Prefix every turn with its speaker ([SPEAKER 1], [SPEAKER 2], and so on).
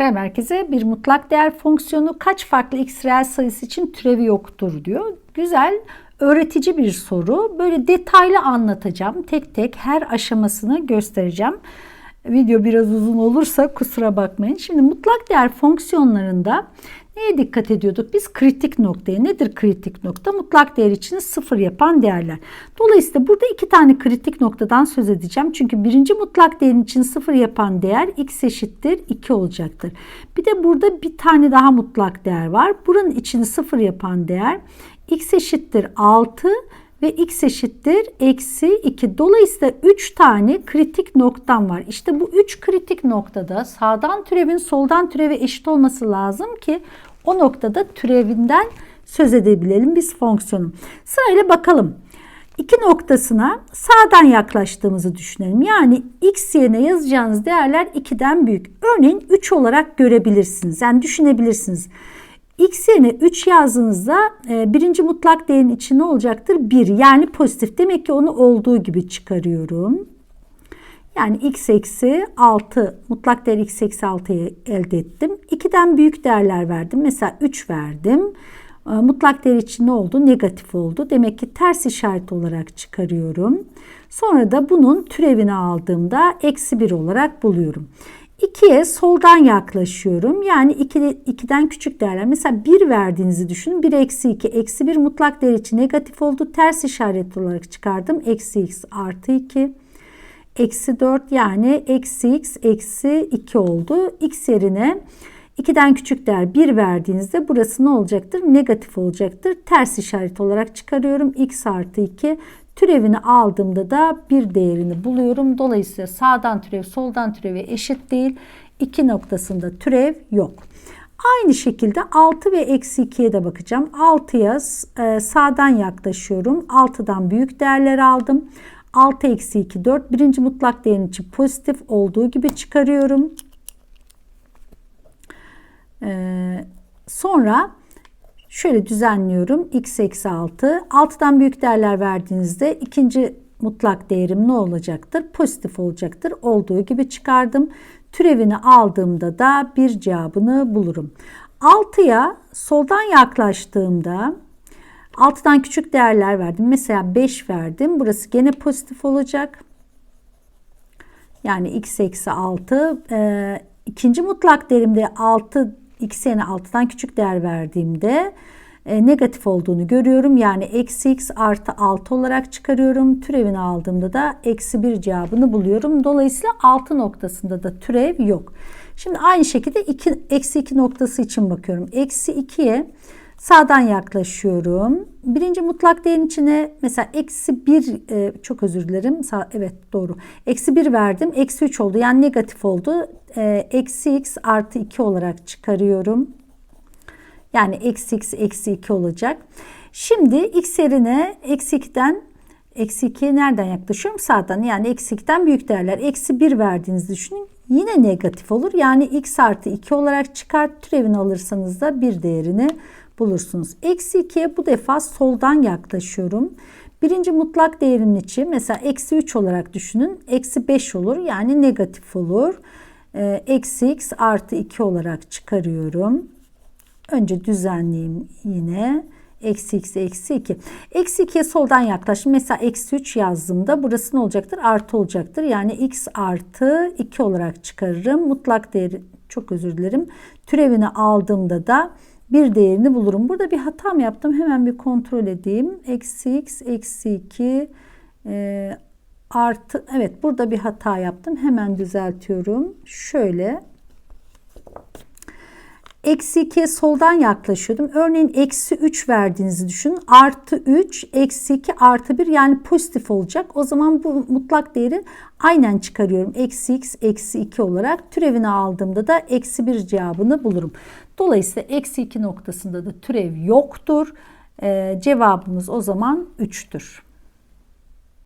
[SPEAKER 1] Selam herkese. Bir mutlak değer fonksiyonu kaç farklı x reel sayısı için türevi yoktur diyor. Güzel, öğretici bir soru. Böyle detaylı anlatacağım. Tek tek her aşamasını göstereceğim. Video biraz uzun olursa kusura bakmayın. Şimdi mutlak değer fonksiyonlarında neye dikkat ediyorduk? Biz kritik noktaya. Nedir kritik nokta? Mutlak değer için sıfır yapan değerler. Dolayısıyla burada iki tane kritik noktadan söz edeceğim. Çünkü birinci mutlak değerin için sıfır yapan değer x eşittir 2 olacaktır. Bir de burada bir tane daha mutlak değer var. Buranın içini sıfır yapan değer x eşittir 6 ve x eşittir eksi 2. Dolayısıyla 3 tane kritik noktam var. İşte bu 3 kritik noktada sağdan türevin soldan türeve eşit olması lazım ki o noktada türevinden söz edebilelim biz fonksiyonun. Sırayla bakalım. İki noktasına sağdan yaklaştığımızı düşünelim. Yani x yerine yazacağınız değerler 2'den büyük. Örneğin 3 olarak görebilirsiniz. Yani düşünebilirsiniz. X yerine 3 yazdığınızda e, birinci mutlak değerin içi ne olacaktır? 1 yani pozitif. Demek ki onu olduğu gibi çıkarıyorum. Yani x eksi 6 mutlak değer x eksi 6'yı elde ettim. 2'den büyük değerler verdim. Mesela 3 verdim. E, mutlak değer için ne oldu? Negatif oldu. Demek ki ters işaret olarak çıkarıyorum. Sonra da bunun türevini aldığımda eksi 1 olarak buluyorum. 2'ye soldan yaklaşıyorum. Yani 2, 2'den küçük değerler. Mesela 1 verdiğinizi düşünün. 1 eksi 2. Eksi 1 mutlak değer için negatif oldu. Ters işaret olarak çıkardım. Eksi x artı 2. Eksi 4 yani eksi x eksi 2 oldu. X yerine 2'den küçük değer 1 verdiğinizde burası ne olacaktır? Negatif olacaktır. Ters işaret olarak çıkarıyorum. x artı 2 Türevini aldığımda da bir değerini buluyorum. Dolayısıyla sağdan türev soldan türeve eşit değil. İki noktasında türev yok. Aynı şekilde 6 ve eksi 2'ye de bakacağım. 6'ya e, sağdan yaklaşıyorum. 6'dan büyük değerler aldım. 6 eksi 2 4. Birinci mutlak değerin için pozitif olduğu gibi çıkarıyorum. Ee, sonra Şöyle düzenliyorum. x eksi 6. 6'dan büyük değerler verdiğinizde ikinci mutlak değerim ne olacaktır? Pozitif olacaktır. Olduğu gibi çıkardım. Türevini aldığımda da bir cevabını bulurum. 6'ya soldan yaklaştığımda 6'dan küçük değerler verdim. Mesela 5 verdim. Burası gene pozitif olacak. Yani x eksi 6. Ee, ikinci mutlak değerimde 6 x yerine 6'dan küçük değer verdiğimde e, negatif olduğunu görüyorum. Yani eksi x artı 6 olarak çıkarıyorum. Türevini aldığımda da eksi 1 cevabını buluyorum. Dolayısıyla 6 noktasında da türev yok. Şimdi aynı şekilde 2, eksi 2 noktası için bakıyorum. Eksi 2'ye sağdan yaklaşıyorum. Birinci mutlak değerin içine mesela eksi 1 e, çok özür dilerim. Sağ, evet doğru. Eksi 1 verdim. Eksi 3 oldu. Yani negatif oldu. E, eksi x artı 2 olarak çıkarıyorum. Yani eksi x eksi 2 olacak. Şimdi x yerine eksi 2'den eksi 2'ye nereden yaklaşıyorum? Sağdan yani eksi 2'den büyük değerler. Eksi 1 verdiğinizi düşünün. Yine negatif olur. Yani x artı 2 olarak çıkar. Türevini alırsanız da bir değerini bulursunuz. Eksi 2'ye bu defa soldan yaklaşıyorum. Birinci mutlak değerimin içi mesela eksi 3 olarak düşünün. Eksi 5 olur yani negatif olur. Ee, eksi x artı 2 olarak çıkarıyorum. Önce düzenleyeyim yine. Eksi x eksi 2. Eksi 2'ye soldan yaklaştım. Mesela eksi 3 yazdığımda burası ne olacaktır? Artı olacaktır. Yani x artı 2 olarak çıkarırım. Mutlak değeri çok özür dilerim. Türevini aldığımda da bir değerini bulurum. Burada bir hata mı yaptım? Hemen bir kontrol edeyim. Eksi x eksi 2 e, artı evet burada bir hata yaptım. Hemen düzeltiyorum. Şöyle Eksi 2'ye soldan yaklaşıyordum. Örneğin eksi 3 verdiğinizi düşünün. Artı 3, eksi 2, artı 1 yani pozitif olacak. O zaman bu mutlak değeri aynen çıkarıyorum. Eksi x, eksi 2 olarak türevini aldığımda da eksi 1 cevabını bulurum. Dolayısıyla eksi 2 noktasında da türev yoktur. Ee, cevabımız o zaman 3'tür.